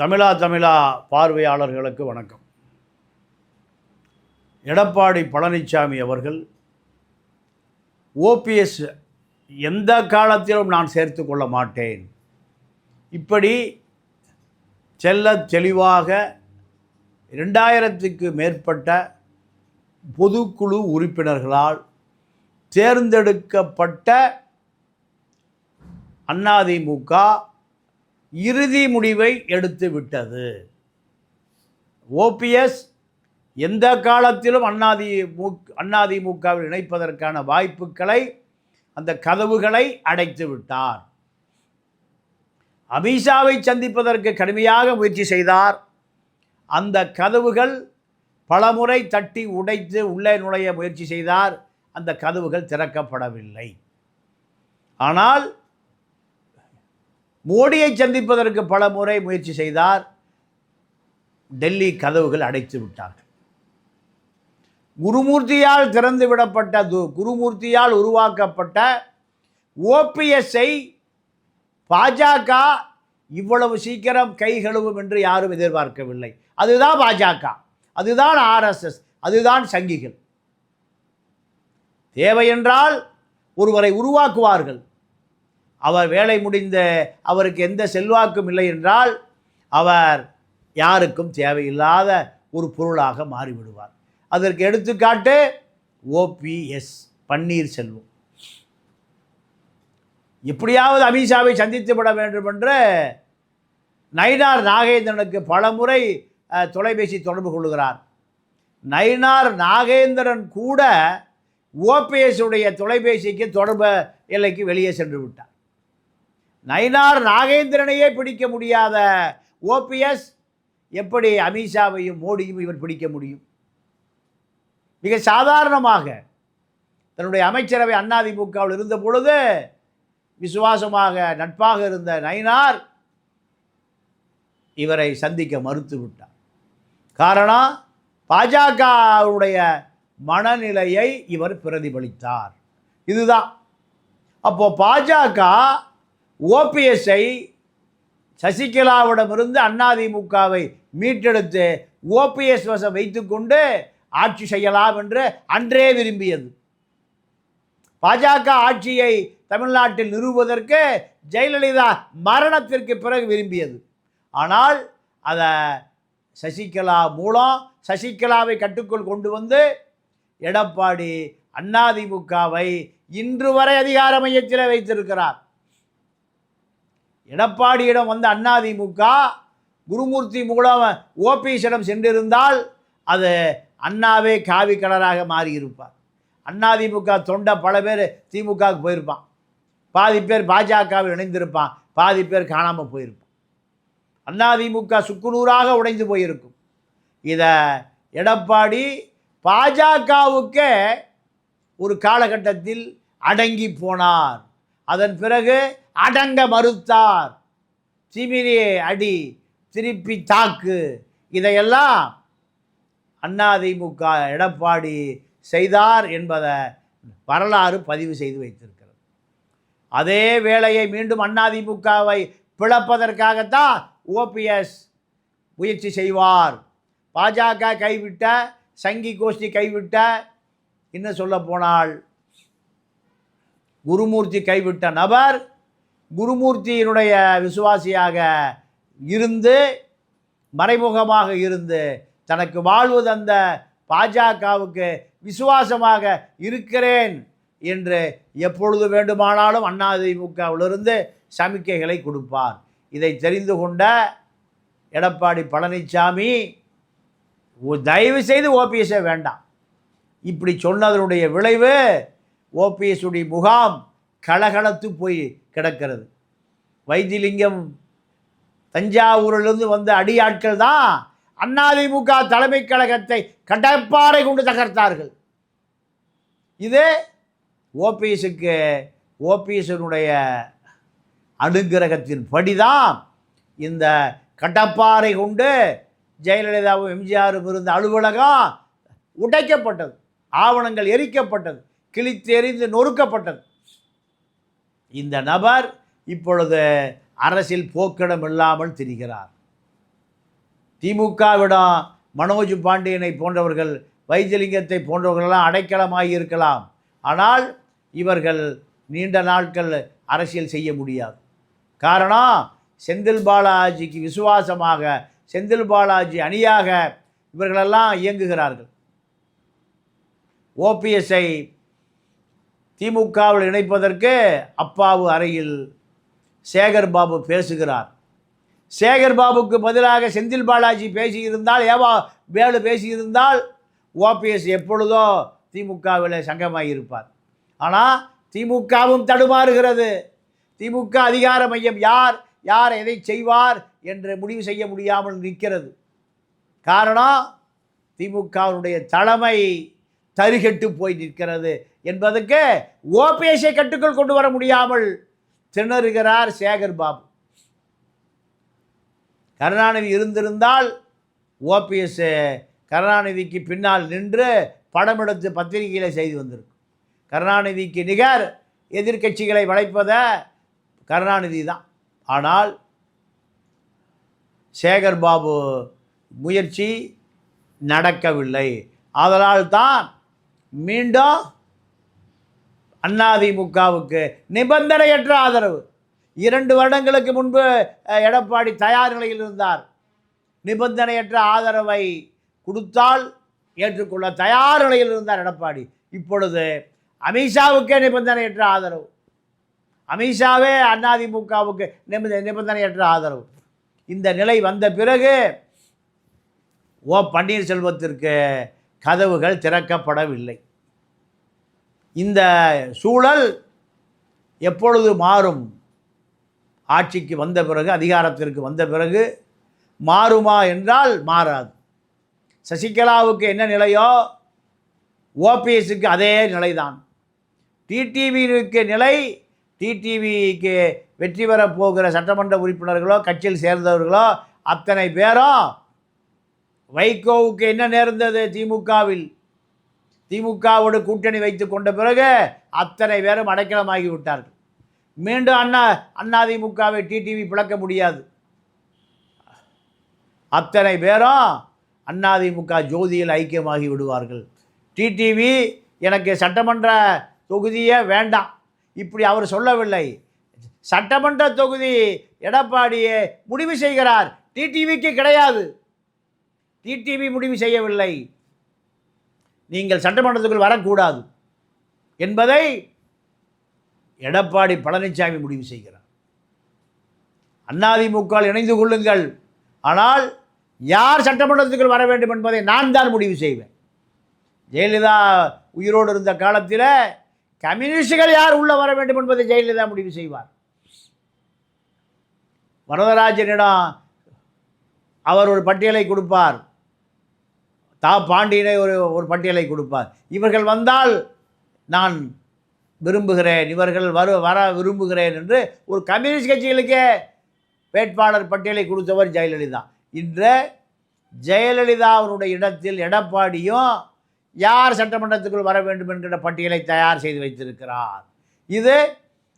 தமிழா தமிழா பார்வையாளர்களுக்கு வணக்கம். எடப்பாடி பழனிசாமி அவர்கள் ஓபிஎஸ் எந்த காலத்திலும் நான் சேர்த்து கொள்ள மாட்டேன். இப்படி செல்ல தெளிவாக ரெண்டாயிரத்துக்கு மேற்பட்ட பொதுக்குழு உறுப்பினர்களால் தேர்ந்தெடுக்கப்பட்ட அதிமுக இறுதி முடிவை எடுத்து விட்டது. ஓபிஎஸ் எந்த காலத்திலும் அண்ணாதி மு அதிமுகவில் இணைப்பதற்கான வாய்ப்புகளை அந்த கதவுகளை அடைத்து விட்டார். அமித்ஷாவை சந்திப்பதற்கு கடுமையாக முயற்சி செய்தார். அந்த கதவுகள் பலமுறை தட்டி உடைத்து உள்ளே நுழைய முயற்சி செய்தார். அந்த கதவுகள் திறக்கப்படவில்லை. ஆனால் மோடியை சந்திப்பதற்கு பல முறை முயற்சி செய்தார். டெல்லி கதவுகள் அடைத்து விட்டார்கள். குருமூர்த்தியால் திறந்து விடப்பட்ட து- குருமூர்த்தியால் உருவாக்கப்பட்ட ஓபிஎஸ்ஐ பாஜக இவ்வளவு சீக்கிரம் கை கழுவும் என்று யாரும் எதிர்பார்க்கவில்லை. அதுதான் பாஜக. அதுதான் ஆர்எஸ்எஸ் அதுதான் சங்கிகள். தேவை என்றால் ஒருவரை உருவாக்குவார்கள். அவர் வேலை முடிந்த அவருக்கு எந்த செல்வாக்கும் இல்லை என்றால் அவர் யாருக்கும் தேவையில்லாத ஒரு பொருளாக மாறிவிடுவார். அதற்கு எடுத்துக்காட்டு ஓபிஎஸ் பன்னீர்செல்வம். எப்படியாவது அமித்ஷாவை சந்தித்து விட வேண்டும் என்று நயினார் நாகேந்திரனுக்கு பலமுறை தொலைபேசி தொடர்பு கொள்கிறார். நயினார் நாகேந்திரன் கூட ஓபிஎஸ் உடைய தொலைபேசிக்கு தொடர்பு எல்லைக்கு வெளியே சென்று விட்டார். நயினார் நாகேந்திரனையே பிடிக்க முடியாத ஓபிஎஸ் எப்படி அமித்ஷாவையும் மோடியும் இவர் பிடிக்க முடியும்? மிக சாதாரணமாக தன்னுடைய அமைச்சரவை அதிமுகவில் இருந்த பொழுது விசுவாசமாக நட்பாக இருந்த நயினார் இவரை சந்திக்க மறுத்து விட்டார். காரணம் பாஜகவுடைய மனநிலையை இவர் பிரதிபலித்தார். இதுதான். அப்போது பாஜக ஓபிஎஸ்ஐ சசிகலாவிடமிருந்து அதிமுகவை மீட்டெடுத்து ஓபிஎஸ் வசம் வைத்துக்கொண்டு ஆட்சி செய்யலாம் என்று அன்றே விரும்பியது. பாஜக ஆட்சியை தமிழ்நாட்டில் நிறுவுவதற்கு ஜெயலலிதா மரணத்திற்கு பிறகு விரும்பியது. ஆனால் அதை சசிகலா மூலம் சசிகலாவை கட்டுக்குள் கொண்டு வந்து எடப்பாடி அதிமுகவை இன்று வரை அதிகார மையத்தில் வைத்திருக்கிறார். எடப்பாடியிடம் வந்த அதிமுக குருமூர்த்தி மூலம் ஓபிஎஸிடம் சென்றிருந்தால் அது அண்ணாவே காவி கலராக மாறியிருப்பார். அதிமுக தொண்டை பல பேர் திமுகவுக்கு போயிருப்பான். பாதி பேர் பாஜகவில் இணைந்திருப்பான். பாதி பேர் காணாமல் போயிருப்பான். அதிமுக சுக்குநூறாக உடைந்து போயிருக்கும். இதை எடப்பாடி பாஜகவுக்கே ஒரு காலகட்டத்தில் அடங்கி போனார். அதன் பிறகு அடங்க மறுத்தார். திமிரி அடி திருப்பி தாக்கு. இதையெல்லாம் அதிமுக எடப்பாடி செய்தார் என்பதை வரலாறு பதிவு செய்து வைத்திருக்கிறது. அதே வேளையை மீண்டும் அதிமுகவை பிளப்பதற்காகத்தான் ஓபிஎஸ் முயற்சி செய்வார். பாஜக கைவிட்ட சங்கி கோஷ்டி கைவிட்ட இன்னும் சொல்ல போனால் குருமூர்த்தி கைவிட்ட நபர் குருமூர்த்தியினுடைய விசுவாசியாக இருந்து மறைமுகமாக இருந்து தனக்கு வாழ்வு தந்த பாஜகவுக்கு விசுவாசமாக இருக்கிறேன் என்று எப்பொழுது வேண்டுமானாலும் அதிமுகவிலிருந்து சமிக்கைகளை கொடுப்பார். இதை தெரிந்து கொண்ட எடப்பாடி பழனிசாமி தயவு செய்து ஓபிஎஸ்ஸே வேண்டாம். இப்படி சொன்னதனுடைய விளைவு ஓபிஎஸ் முகாம் கலகலத்து போய் கிடக்கிறது. வைத்திலிங்கம் தஞ்சாவூரிலிருந்து வந்த அடியாட்கள் தான் அதிமுக தலைமை கழகத்தை கடப்பாறை கொண்டு தகர்த்தார்கள். இது ஓபிஎஸுக்கு ஓபிஎஸ்னுடைய அனுகிரகத்தின் படிதான் இந்த கடப்பாறை கொண்டு ஜெயலலிதாவும் எம்ஜிஆரும் இருந்த அலுவலகம் உடைக்கப்பட்டது. ஆவணங்கள் எரிக்கப்பட்டது. கிழித்து எறிந்து நொறுக்கப்பட்டது. இந்த நபர் இப்பொழுது அரசில் போக்கிடம் இல்லாமல் திரிகிறார். திமுகவிடம் மனோஜ் பாண்டியனை போன்றவர்கள் வைத்தியலிங்கத்தை போன்றவர்களெல்லாம் அடைக்கலமாகி இருக்கலாம். ஆனால் இவர்கள் நீண்ட நாட்கள் அரசியல் செய்ய முடியாது. காரணம் செந்தில் பாலாஜிக்கு விசுவாசமாக செந்தில் பாலாஜி அணியாக இவர்களெல்லாம் இயங்குகிறார்கள். ஓபிஎஸ்ஐ திமுகவில் இணைப்பதற்கு அப்பாவு அறையில் சேகர் பாபு பேசுகிறார். சேகர் பாபுக்கு பதிலாக செந்தில் பாலாஜி பேசியிருந்தால் ஏவா வேலு பேசியிருந்தால் ஓபிஎஸ் எப்பொழுதோ திமுகவில் சங்கமாகியிருப்பார் ஆனால் திமுகவும் தடுமாறுகிறது. திமுக அதிகார மையம் யார் யார் எதை செய்வார் என்று முடிவு செய்ய முடியாமல் நிற்கிறது. காரணம் திமுகவினுடைய தலைமை தரிகட்டு போய் நிற்கிறது. என்பதற்கு ஓபிஎஸ்ஐ கட்டுக்குள் கொண்டு வர முடியாமல் திணறுகிறார் சேகர் பாபு. கருணாநிதி இருந்திருந்தால் ஓபிஎஸ் கருணாநிதிக்கு பின்னால் நின்று படம் எடுத்து பத்திரிகையில் செய்து வந்திருக்கும். கருணாநிதிக்கு நிகர் எதிர்க்கட்சிகளை வளைப்பத கருணாநிதி தான். ஆனால் சேகர் பாபு முயற்சி நடக்கவில்லை. ஆதலால் தான் மீண்டும் அதிமுகவுக்கு நிபந்தனையற்ற ஆதரவு. இரண்டு வருடங்களுக்கு முன்பு எடப்பாடி தயார் நிலையில் இருந்தார். நிபந்தனையற்ற ஆதரவை கொடுத்தால் ஏற்றுக்கொள்ள தயார் நிலையில் இருந்தார் எடப்பாடி. இப்பொழுது அமித்ஷாவுக்கே நிபந்தனையற்ற ஆதரவு. அமித்ஷாவே அதிமுகவுக்கு நிபந்த நிபந்தனையற்ற ஆதரவு. இந்த நிலை வந்த பிறகு ஓ பன்னீர்செல்வத்திற்கு கதவுகள் திறக்கப்படவில்லை. இந்த சூழல் எப்பொழுது மாறும்? ஆட்சிக்கு வந்த பிறகு அதிகாரத்திற்கு வந்த பிறகு மாறுமா என்றால் மாறாது. சசிகலாவுக்கு என்ன நிலையோ ஓபிஎஸ்க்கு அதே நிலைதான். டிடிவிக்கு நிலை டிடிவிக்கு வெற்றி பெற போகிற சட்டமன்ற உறுப்பினர்களோ கட்சியில் சேர்ந்தவர்களோ அத்தனை பேரும் வைகோவுக்கு என்ன நேர்ந்தது திமுகவில்? திமுகவோடு கூட்டணி வைத்து கொண்ட பிறகு அத்தனை பேரும் அடைக்கலமாகி விட்டார்கள். மீண்டும் அண்ணா அண்ணா திமுகவை டிடிவி பிளக்க முடியாது. அத்தனை பேரும் அண்ணாதிமுக ஜோதியில் ஐக்கியமாகி விடுவார்கள். டிடிவி எனக்கு சட்டமன்ற தொகுதியே வேண்டாம். இப்படி அவர் சொல்லவில்லை. சட்டமன்ற தொகுதி எடப்பாடியே முடிவு செய்கிறார். டிடிவிக்கு கிடையாது. டிடிவி முடிவு செய்யவில்லை. நீங்கள் சட்டமன்றத்துக்குள் வரக்கூடாது என்பதை எடப்பாடி பழனிசாமி முடிவு செய்கிறார். அண்ணாதிமுக இணைந்து கொள்ளுங்கள். ஆனால் யார் சட்டமன்றத்துக்குள் வர வேண்டும் என்பதை நான் தான் முடிவு செய்வேன். ஜெயலலிதா உயிரோடு இருந்த காலத்தில் கம்யூனிஸ்டுகள் யார் உள்ளே வர வேண்டும் என்பதை ஜெயலலிதா முடிவு செய்வார். வரதராஜனிடம் அவர் ஒரு பட்டியலை கொடுப்பார். தா பாண்டியனை ஒரு ஒரு பட்டியலை கொடுப்பார். இவர்கள் வந்தால் நான் விரும்புகிறேன் இவர்கள் வரு வர விரும்புகிறேன் என்று ஒரு கம்யூனிஸ்ட் கட்சிகளுக்கே வேட்பாளர் பட்டியலை கொடுத்தவர் ஜெயலலிதா. இன்று ஜெயலலிதாவினுடைய இடத்தில் எடப்பாடியும் யார் சட்டமன்றத்துக்குள் வர வேண்டும் என்கிற பட்டியலை தயார் செய்து வைத்திருக்கிறார். இது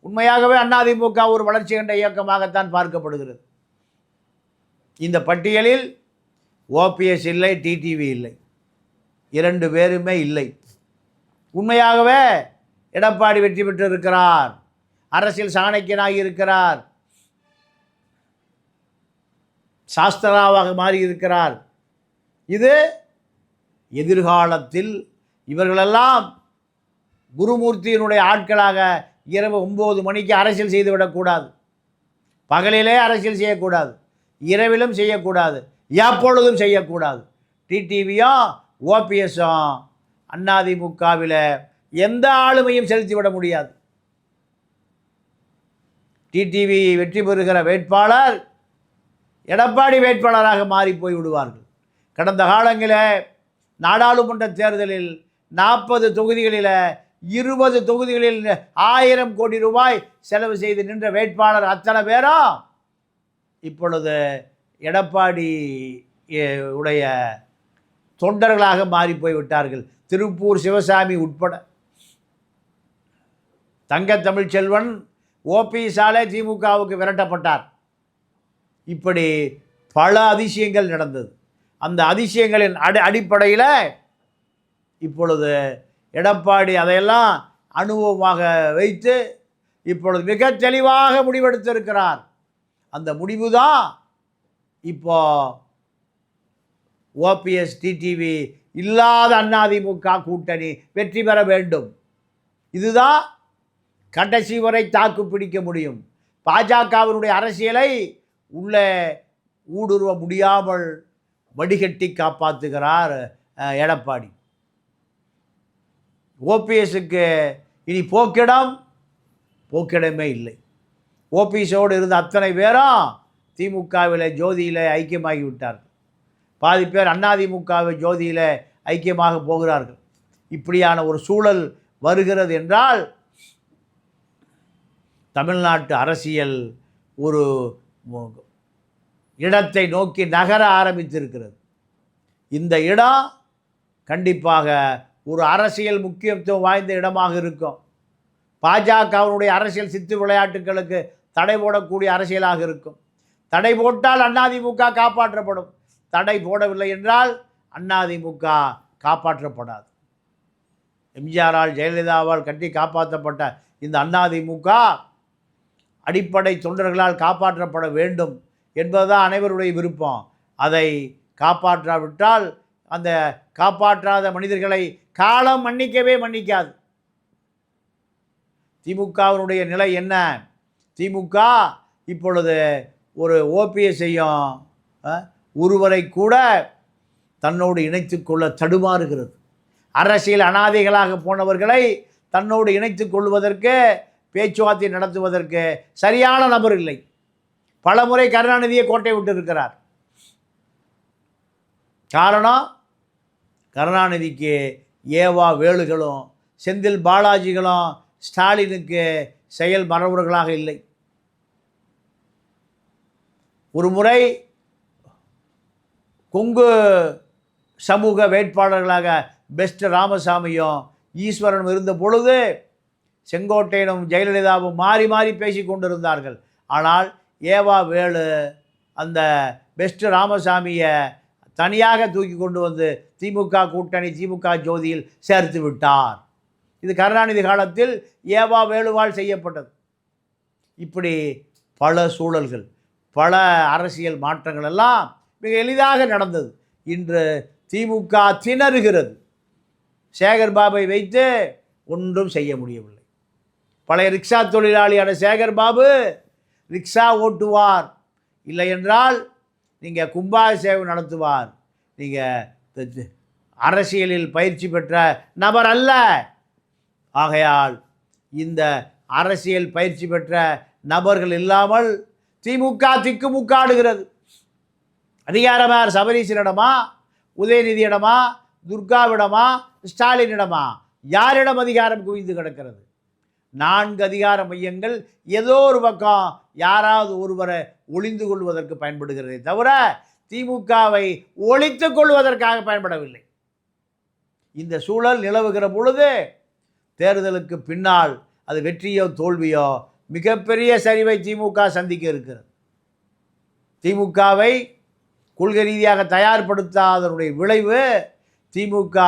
உண்மையாகவே அதிமுக ஒரு வளர்ச்சி கண்ட இயக்கமாகத்தான் பார்க்கப்படுகிறது. இந்த பட்டியலில் ஓபிஎஸ் இல்லை டிடிவி இல்லை. இரண்டு பேருமே இல்லை. உண்மையாகவே எடப்பாடி வெற்றி பெற்று இருக்கிறார் அரசியல் சாணக்கியனாகி இருக்கிறார். சாஸ்திராவாக மாறி இருக்கிறார் இது எதிர்காலத்தில் இவர்களெல்லாம் குருமூர்த்தியினுடைய ஆட்களாக இரவு ஒம்பது மணிக்கு அரசியல் செய்துவிடக்கூடாது. பகலிலே அரசியல் செய்யக்கூடாது. இரவிலும் செய்யக்கூடாது. எப்பொழுதும் செய்யக்கூடாது. டிடிவியும் ஓபிஎஸும் அண்ணாதிமுகவில் எந்த ஆளுமையும் செலுத்திவிட முடியாது. டிடிவி வெற்றி பெறுகிற வேட்பாளர் எடப்பாடி வேட்பாளராக மாறி போய் விடுவார்கள். கடந்த காலங்களில் நாடாளுமன்ற தேர்தலில் நாற்பது தொகுதிகளில் இருபது தொகுதிகளில் ஆயிரம் கோடி ரூபாய் செலவு செய்து நின்ற வேட்பாளர் அத்தனை பேரும் இப்பொழுது எடப்பாடி உடைய தொண்டர்களாக மாறி போய் விட்டார்கள். திருப்பூர் சிவசாமி உட்பட. தங்க தமிழ்ச்செல்வன் ஓபி சாலே திமுகவுக்கு விரட்டப்பட்டார். இப்படி பல அதிசயங்கள் நடந்தது. அந்த அதிசயங்களின் அடி அடிப்படையில் இப்பொழுது எடப்பாடி அதையெல்லாம் அனுபவமாக வைத்து இப்பொழுது மிக தெளிவாக முடிவெடுத்திருக்கிறார். அந்த முடிவு தான் இப்போ ஓபிஎஸ் டிடிவி இல்லாத அதிமுக கூட்டணி வெற்றி பெற வேண்டும். இதுதான் கடைசி வரை தாக்கு பிடிக்க முடியும். பாஜகவினுடைய அரசியலை உள்ளே ஊடுருவ முடியாமல் வடிகட்டி காப்பாற்றுகிறார் எடப்பாடி. ஓபிஎஸ்க்கு இனி போக்கிடம் போக்கிடமே இல்லை. ஓபிஎஸோடு இருந்த அத்தனை பேரும் திமுகவில் ஜோதியில் ஐக்கியமாகி விட்டார்கள் பாதி பேர் அதிமுகவை ஜோதியில் ஐக்கியமாக போகிறார்கள். இப்படியான ஒரு சூழல் வருகிறது என்றால் தமிழ்நாட்டு அரசியல் ஒரு இடத்தை நோக்கி நகர ஆரம்பித்திருக்கிறது. இந்த இடம் கண்டிப்பாக ஒரு அரசியல் முக்கியத்துவம் வாய்ந்த இடமாக இருக்கும். பாஜகவினுடைய அரசியல் சித்து விளையாட்டுகளுக்கு தடை போடக்கூடிய அரசியலாக இருக்கும். தடை போட்டால் அதிமுக காப்பாற்றப்படும். தடை போடவில்லை என்றால் அதிமுக காப்பாற்றப்படாது. எம்ஜிஆரால் ஜெயலலிதாவால் கட்டி காப்பாற்றப்பட்ட இந்த அதிமுக அடிப்படை தொண்டர்களால் காப்பாற்றப்பட வேண்டும் என்பதுதான் அனைவருடைய விருப்பம். அதை காப்பாற்றாவிட்டால் அந்த காப்பாற்றாத மனிதர்களை காலம் மன்னிக்கவே மன்னிக்காது. திமுகவினுடைய நிலை என்ன? திமுக இப்பொழுது ஒரு ஓபிஎஸ்ஸையும் ஒருவரை கூட தன்னோடு இணைத்துக்கொள்ள தடுமாறுகிறது. அரசியல் அனாதைகளாக போனவர்களை தன்னோடு இணைத்து கொள்வதற்கு பேச்சுவார்த்தை நடத்துவதற்கு சரியான நபர் இல்லை. பலமுறை கருணாநிதியை கோட்டை விட்டு இருக்கிறார். காரணம் கருணாநிதிக்கு ஏவா வேலுகளும் செந்தில் பாலாஜிகளும் ஸ்டாலினுக்கு செயல் மரபுகளாக இல்லை. ஒரு முறை கொங்கு சமூக வேட்பாளர்களாக பெஸ்ட் ராமசாமியும் ஈஸ்வரனும் இருந்த பொழுது செங்கோட்டையனும் ஜெயலலிதாவும் மாறி மாறி பேசி கொண்டிருந்தார்கள். ஆனால் ஏவா வேலு அந்த பெஸ்ட் ராமசாமியை தனியாக தூக்கி கொண்டு வந்து திமுக கூட்டணி திமுக ஜோதியில் சேர்த்து விட்டார். இது கருணாநிதி காலத்தில் ஏவா வேலுவால் செய்யப்பட்டது. இப்படி பல சூழல்கள். பல அரசியல் மாற்றங்கள் எல்லாம் மிக எளிதாக நடந்தது. இன்று திமுக திணறுகிறது. சேகர் பாபை வைத்து ஒன்றும் செய்ய முடியவில்லை. பழைய ரிக்ஷா தொழிலாளியான சேகர் பாபு ரிக்ஷா ஓட்டுவார். இல்லை என்றால் நீங்கள் கும்பாபிஷேகம் நடத்துவார். நீங்கள் அரசியலில் பயிற்சி பெற்ற நபர் அல்ல. ஆகையால் இந்த அரசியல் பயிற்சி பெற்ற நபர்கள் இல்லாமல் திமுக திக்குமுக்காடுகிறது அதிகாரமார் சபரீசனிடமா? உதயநிதியிடமா? துர்காவிடமா? ஸ்டாலினிடமா? யாரிடம் அதிகாரம் குவிந்து கிடக்கிறது? நான்கு அதிகார மையங்கள் ஏதோ ஒரு பக்கம் யாராவது ஒருவரை ஒளிந்து கொள்வதற்கு பயன்படுகிறதே தவிர திமுகவை ஒழித்துக் கொள்வதற்காக பயன்படவில்லை. இந்த சூழல் நிலவுகிற பொழுது தேர்தலுக்கு பின்னால் அது வெற்றியோ தோல்வியோ மிகப்பெரிய சரிவை திமுக சந்திக்க இருக்கிறது. திமுகவை கொள்கை ரீதியாக தயார்படுத்தாதனுடைய விளைவு திமுக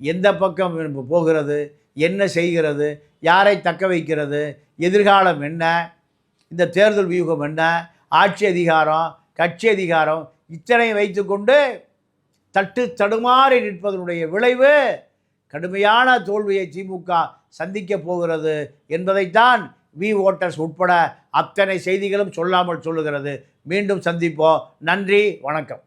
எந்த பக்கம் போகிறது என்ன செய்கிறது யாரை தக்க வைக்கிறது எதிர்காலம் என்ன இந்த தேர்தல் வியூகம் என்ன ஆட்சி அதிகாரம் கட்சி அதிகாரம் இத்தனை வைத்துக்கொண்டு தட்டு தடுமாறி நிற்பதனுடைய விளைவு கடுமையான தோல்வியை திமுக சந்திக்கப் போகிறது என்பதைத்தான் வி ஓட்டர்ஸ் உட்பட அத்தனை செய்திகளும் சொல்லாமல் சொல்லுகிறது. மீண்டும் சந்திப்போம். நன்றி. வணக்கம்.